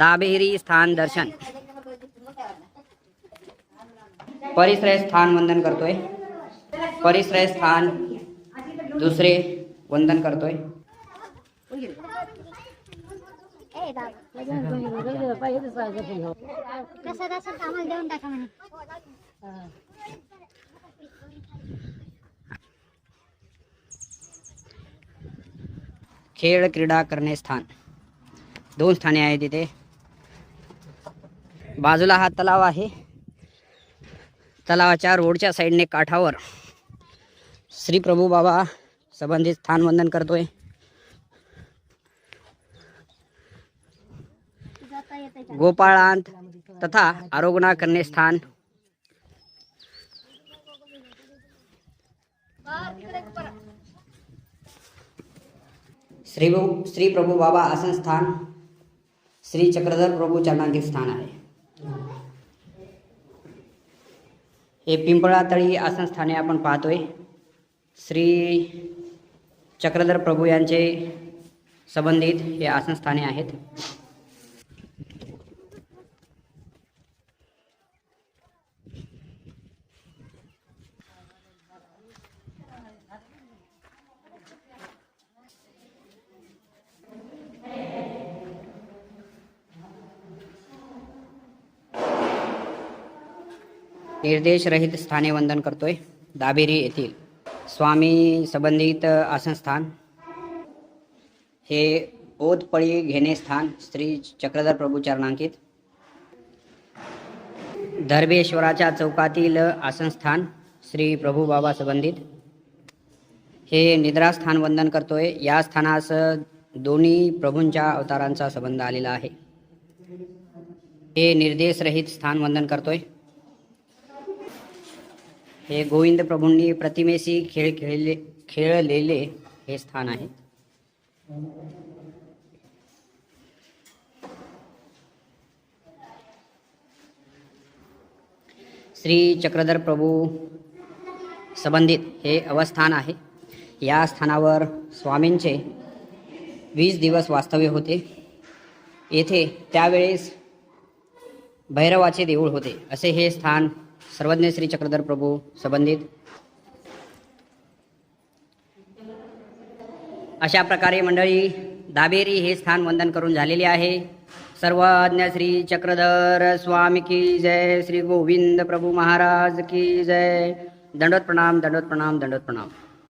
दाबेरी स्थान दर्शन। परिश्रय स्थान वंदन करतोय। परिश्रय स्थान दुसरे वंदन करतोय। खेळ क्रीडा करणे स्थान। दोन स्थाने आहेत तिथे बाजूला हा तलाव आहे. तलावाच्या रोडच्या साईडने काठावर श्री प्रभू बाबा संबंधित स्थान वंदन करतोय. गोपाळांत तथा आरोगणा करणे स्थान. श्री श्री प्रभू बाबा आसन स्थान. श्री चक्रधर प्रभू चरणांकित स्थान आहे. हे पिंपळातळी आसन स्थाने आपण पाहतोय. श्री चक्रधर प्रभू यांचे संबंधित हे आसन स्थाने आहेत. निर्देशरहित स्थाने वंदन करतोय. दाबेरी येथील स्वामी संबंधित आसनस्थान. हे ओतपळी घेणे स्थान श्री चक्रधर प्रभू चरणांकित. धर्मेश्वराच्या चौकातील आसनस्थान श्री प्रभू बाबा संबंधित. हे निद्रास्थान वंदन करतोय. या स्थानास दोन्ही प्रभूंच्या अवतारांचा संबंध आलेला आहे. हे निर्देशरहित स्थान वंदन करतोय. हे गोविंद प्रभूंनी प्रतिमेशी खेळ खेळले खेळलेले हे स्थान आहे. श्री चक्रधर प्रभू संबंधित हे अवस्थान आहे. या स्थानावर स्वामींचे वीस दिवस वास्तव्य होते. येथे त्यावेळेस भैरवाचे देऊळ होते. असे हे स्थान सर्वज्ञ श्री चक्रधर प्रभू संबंधित. अशा प्रकारे मंडळी दाबेरी हे स्थान वंदन करून झालेले आहे. सर्वज्ञ श्री चक्रधर स्वामी की जय श्री गोविंद प्रभू महाराज की जय. दंडोत प्रणाम दंडोत प्रणाम दंडोत प्रणाम.